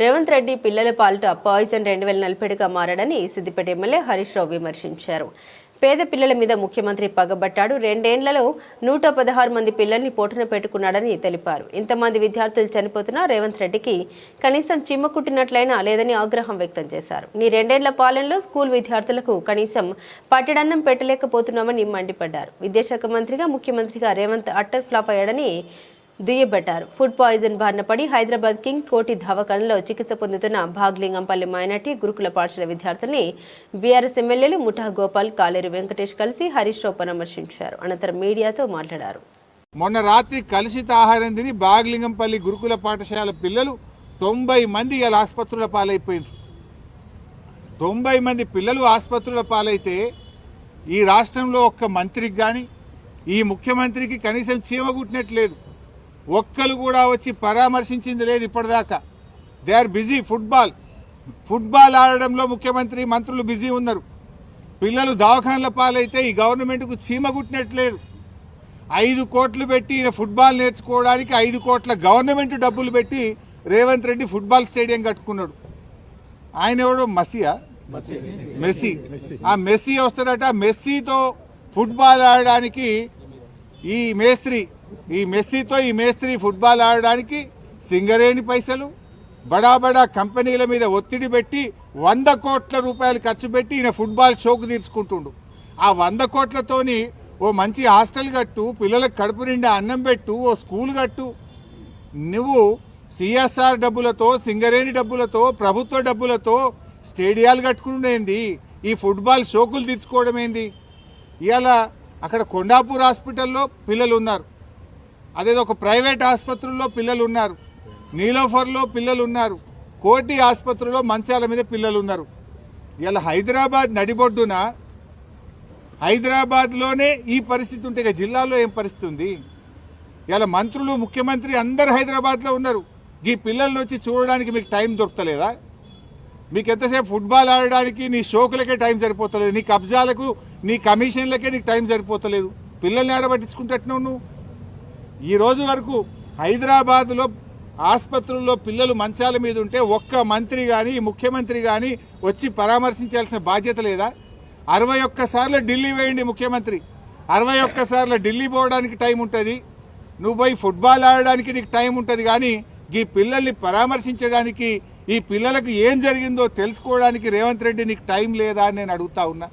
రేవంత్ రెడ్డి పిల్లల పాలిట పాయిజన్ రెండు వేల నలభైగా మారాడని సిద్దిపేట ఎమ్మెల్యే హరీష్ రావు విమర్శించారు. పేద పిల్లల మీద ముఖ్యమంత్రి పగబట్టాడు. రెండేండ్లలో నూట పదహారు మంది పిల్లల్ని పోటున పెట్టుకున్నాడని తెలిపారు. ఇంతమంది విద్యార్థులు చనిపోతున్నా రేవంత్ రెడ్డికి కనీసం చిమ్మ కుట్టినట్లయినా లేదని ఆగ్రహం వ్యక్తం చేశారు. నీ రెండేండ్ల పాలనలో స్కూల్ విద్యార్థులకు కనీసం పట్టడన్నం పెట్టలేకపోతున్నామని మండిపడ్డారు. విద్యాశాఖ మంత్రిగా ముఖ్యమంత్రిగా రేవంత్ అట్టర్ ఫ్లాప్ అయ్యాడని దుయ్యబట్టారు ఫుడ్ పాయిజన్ బారిన పడి హైదరాబాద్ కింగ్ కోటి దవాఖానలో చికిత్స పొందుతున్న భాగ్లింగంపల్లి మైనార్టీ గురుకుల పాఠశాల విద్యార్థుల్ని బీఆర్ఎస్ ఎమ్మెల్యేలు ముఠా గోపాల్ కాలేరు వెంకటేష్ కలిసి హరీష్ రావు పరామర్శించారు. అనంతరం మీడియాతో మాట్లాడారు. మొన్న రాత్రి కలుషిత ఆహారం తిని బాగ్లింగంపల్లి గురుకుల పాఠశాల పిల్లలు తొంభై మంది ఇలా ఆసుపత్రుల పాలైపోయింది తొంభై మంది పిల్లలు ఆసుపత్రుల పాలైతే ఈ రాష్ట్రంలో ఒక్క మంత్రికి కానీ ఈ ముఖ్యమంత్రికి కనీసం చీమగుట్టినట్లేదు ఒక్కరు కూడా వచ్చి పరామర్శించింది లేదు ఇప్పటిదాకా. They are busy football. Football ఆడడంలో ముఖ్యమంత్రి మంత్రులు బిజీ ఉన్నారు. పిల్లలు దవాఖానల పాలైతే ఈ గవర్నమెంట్కు చీమ కుట్టినట్లేదు ఐదు కోట్లు పెట్టి ఫుట్బాల్ నేర్చుకోవడానికి ఐదు కోట్ల గవర్నమెంట్ డబ్బులు పెట్టి రేవంత్ రెడ్డి ఫుట్బాల్ స్టేడియం కట్టుకున్నాడు. ఆయన ఎవడో? మసియా మెస్సీ. ఆ మెస్సీ వస్తాడట. మెస్సీతో ఫుట్బాల్ ఆడడానికి ఈ మేస్త్రి ఈ మెస్సీతో ఈ మేస్త్రి ఫుట్బాల్ ఆడడానికి సింగరేణి పైసలు బడా బడా కంపెనీల మీద ఒత్తిడి పెట్టి వంద కోట్ల రూపాయలు ఖర్చు పెట్టి ఈయన ఫుట్బాల్ షోకు తీర్చుకుంటుండు. ఆ వంద కోట్లతోని ఓ మంచి హాస్టల్ కట్టు పిల్లలకు కడుపు నిండా అన్నం పెట్టు ఓ స్కూల్ కట్టు. నువ్వు సిఎస్ఆర్ డబ్బులతో సింగరేణి డబ్బులతో ప్రభుత్వ డబ్బులతో స్టేడియాలు కట్టుకునేంది ఈ ఫుట్బాల్ షోకులు తీర్చుకోవడం ఏంది ఇవాళ అక్కడ కొండాపూర్ హాస్పిటల్లో పిల్లలు ఉన్నారు అదేదో ఒక ప్రైవేట్ ఆసుపత్రుల్లో పిల్లలు ఉన్నారు నీలోఫర్లో పిల్లలు ఉన్నారు కోటి ఆసుపత్రిలో మంచాల మీద పిల్లలు ఉన్నారు ఇలా హైదరాబాద్ నడిబొడ్డున హైదరాబాద్లోనే ఈ పరిస్థితి ఉంటే ఇక జిల్లాలో ఏం పరిస్థితి ఉంది? ఇలా మంత్రులు ముఖ్యమంత్రి అందరు హైదరాబాద్లో ఉన్నారు. ఈ పిల్లల్ని వచ్చి చూడడానికి మీకు టైం దొరకలేదా? మీకు ఎంతసేపు ఫుట్బాల్ ఆడడానికి నీ షోకులకే టైం సరిపోతలేదు. నీ కబ్జాలకు నీ కమిషన్లకే నీకు టైం సరిపోతలేదు. పిల్లల్ని ఆడబట్టించుకుంటున్నావు నువ్వు? ఈ రోజు వరకు హైదరాబాద్లో ఆసుపత్రుల్లో పిల్లలు మంచాల మీద ఉంటే ఒక్క మంత్రి కానీ ముఖ్యమంత్రి కానీ వచ్చి పరామర్శించాల్సిన బాధ్యత లేదా? అరవై ఒక్కసార్లు ఢిల్లీ వేయండి ముఖ్యమంత్రి. అరవై ఒక్కసార్లు ఢిల్లీ పోవడానికి టైం ఉంటుంది. నువ్వు పోయి ఫుట్బాల్ ఆడడానికి నీకు టైం ఉంటుంది కానీ ఈ పిల్లల్ని పరామర్శించడానికి ఈ పిల్లలకు ఏం జరిగిందో తెలుసుకోవడానికి రేవంత్ రెడ్డి నీకు టైం లేదా అని నేను అడుగుతా ఉన్నా.